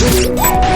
Shit!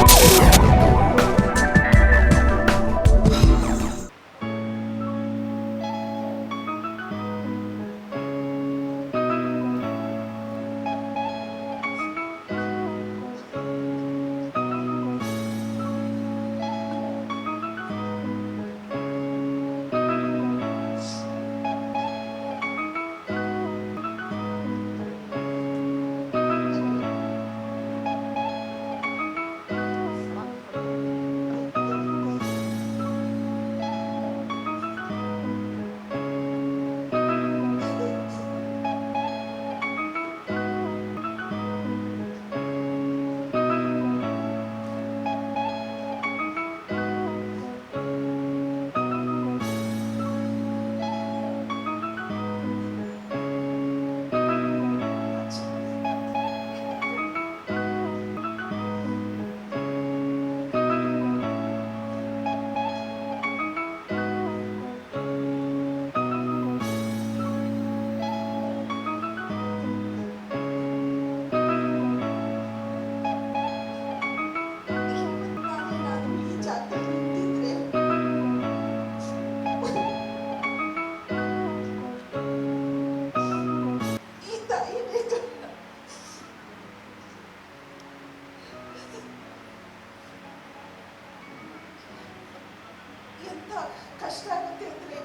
ಕಷ್ಟ ಆಗುತ್ತೆ ಅಂದ್ರೆ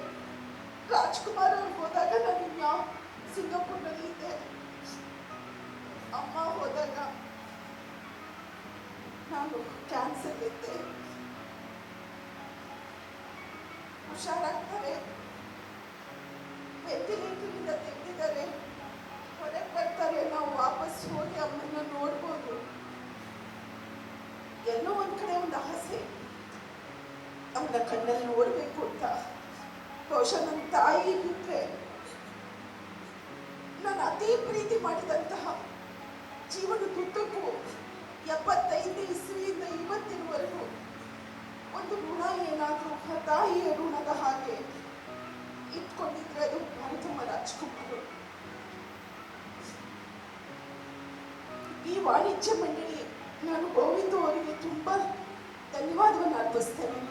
ರಾಜ್ಕುಮಾರ್ ಅವ್ರು ಹೋದಾಗ ನಾನು ಇನ್ನ ಸಿಂಗಾಪುರ್ನಲ್ಲಿ ಇದ್ದೆ. ಅಮ್ಮ ಹೋದಾಗ ನಾನು ಕ್ಯಾನ್ಸರ್ ಇದ್ದೆ. ಹುಷಾರಾಗ್ತಾರೆ. ವೆಂಟಿಲೇಟರಿಂದ ತೆಗೆದಿದ್ದಾರೆ. ಹೊರಗೆ ಬರ್ತಾರೆ, ನಾವು ವಾಪಸ್ ಹೋಗಿ ಅಮ್ಮನ್ನ ನೋಡ್ಬೋದು. ಎಲ್ಲೋ ಒಂದು ಕಡೆ ಒಂದು ಆಸೆ. ಅವನ ಕಣ್ಣಲ್ಲಿ ನೋಡಬೇಕು ಅಂತ ಬಹುಶಃ ನನ್ನ ತಾಯಿ ಬಿಟ್ಟರೆ ನಾನು ಅತಿ ಪ್ರೀತಿ ಮಾಡಿದಂತಹ ಜೀವನದುದ್ದಕ್ಕೂ ಎಪ್ಪತ್ತೈದು ಇಸ್ವಿಯಿಂದ ಇವತ್ತಿನವರೆಗೂ ಒಂದು ಋಣ ಏನಾದರೂ ಆ ತಾಯಿಯ ಋಣದ ಹಾಗೆ ಇಟ್ಕೊಂಡಿದ್ರೆ ಅದು ಭಾರತಮ್ಮ ರಾಜ್ಕುಮಾರ್. ಈ ವಾಣಿಜ್ಯ ಮಂಡಳಿ ನಾನು ಗೋವಿಂದ ಅವರಿಗೆ ತುಂಬ ಧನ್ಯವಾದವನ್ನು ಅರ್ಪಿಸ್ತೇನೆ.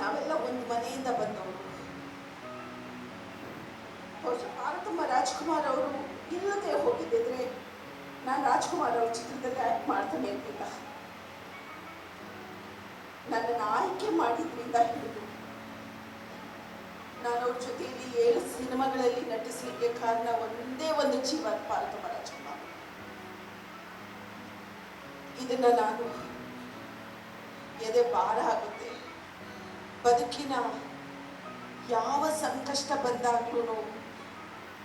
ನಾವೆಲ್ಲ ಒಂದು ಮನೆಯಿಂದ ಬಂದವರು. ಬಹುಶಃ ಭಾರತಮ್ಮ ರಾಜ್ಕುಮಾರ್ ಅವರು ಇಲ್ಲದೆ ಹೋಗಿದ್ದಿದ್ರೆ ನಾನು ರಾಜ್ಕುಮಾರ್ ಅವ್ರ ಚಿತ್ರದಲ್ಲಿ ಆ್ಯಕ್ಟ್ ಮಾಡ್ತಾನೆ ಇರಲಿಲ್ಲ ನನ್ನನ್ನು ಆಯ್ಕೆ ಮಾಡಿದ್ರಿಂದ ಹಿಡಿದು ನಾನು ಅವ್ರ ಜೊತೆಯಲ್ಲಿ ಏಳು ಸಿನಿಮಾಗಳಲ್ಲಿ ನಟಿಸಲಿಕ್ಕೆ ಕಾರಣ ಒಂದೇ ಒಂದು ಜೀವ ಭಾರತಮ್ಮ ರಾಜ್ಕುಮಾರ್. ಇದನ್ನು ನಾನು ಎದೆ ಭಾರ ಆಗುತ್ತೆ ಬದುಕಿನ ಯಾವ ಸಂಕಷ್ಟ ಬಂದಾಗ್ಲೂ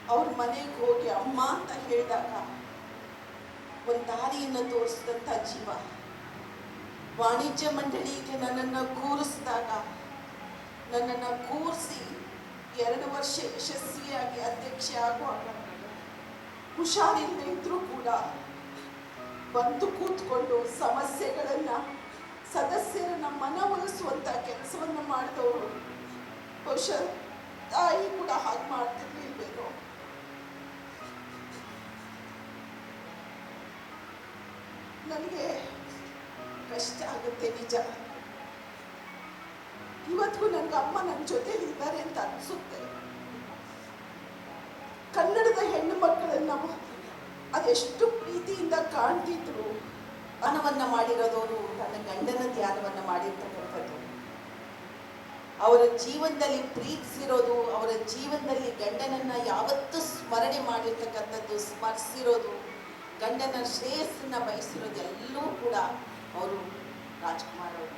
ಅವ್ರ ಮನೆಗೆ ಹೋಗಿ ಅಮ್ಮ ಅಂತ ಹೇಳಿದಾಗ ಒಂದು ದಾರಿಯನ್ನು ತೋರಿಸಿದಂಥ ಜೀವ. ವಾಣಿಜ್ಯ ಮಂಡಳಿಗೆ ನನ್ನನ್ನು ಕೂರಿಸಿದಾಗ ನನ್ನನ್ನು ಕೂರಿಸಿ ಎರಡು ವರ್ಷ ಯಶಸ್ವಿಯಾಗಿ ಅಧ್ಯಕ್ಷೆ ಆಗುವಾಗ ಹುಷಾರಿಲ್ಲದೆ ಇದ್ರೂ ಕೂಡ ಬಂದು ಕೂತ್ಕೊಂಡು ಸಮಸ್ಯೆಗಳನ್ನ ಸದಸ್ಯರನ್ನ ಮನವೊಲಿಸುವಂತ ಮಾಡಿದವರು ಬಹುಶಃ ತಾಯಿ ಕೂಡ ಹಾಗೆ ಮಾಡ್ತಿರ್ಲಿಲ್ವೇನೋ. ನನಗೆ ಕಷ್ಟ ಆಗುತ್ತೆ ನಿಜ. ಇವತ್ತಿಗೂ ನನ್ಗೆ ಅಮ್ಮ ನನ್ನ ಜೊತೆ ಇದ್ದಾರೆ ಅಂತ ಅನಿಸುತ್ತೆ. ಕನ್ನಡದ ಹೆಣ್ಣು ಮಕ್ಕಳನ್ನ ಅದೆಷ್ಟು ಪ್ರೀತಿಯಿಂದ ಕಾಣ್ತಿದ್ರು. ಧ್ಯಾನವನ್ನ ಮಾಡಿರೋದವರು ನನ್ನ ಗಂಡನ ಧ್ಯಾನವನ್ನ ಮಾಡಿರ್ತಕ್ಕಂಥದ್ದು. ಅವರ ಜೀವನದಲ್ಲಿ ಪ್ರೀತಿಸಿರೋದು, ಅವರ ಜೀವನದಲ್ಲಿ ಗಂಡನನ್ನು ಯಾವತ್ತೂ ಸ್ಮರಣೆ ಮಾಡಿರ್ತಕ್ಕಂಥದ್ದು, ಸ್ಮರಿಸಿರೋದು, ಗಂಡನ ಶ್ರೇಯಸ್ಸನ್ನ ಬಯಸಿರೋದು ಕೂಡ ಅವರು ರಾಜ್ಕುಮಾರ್ ಅವರು.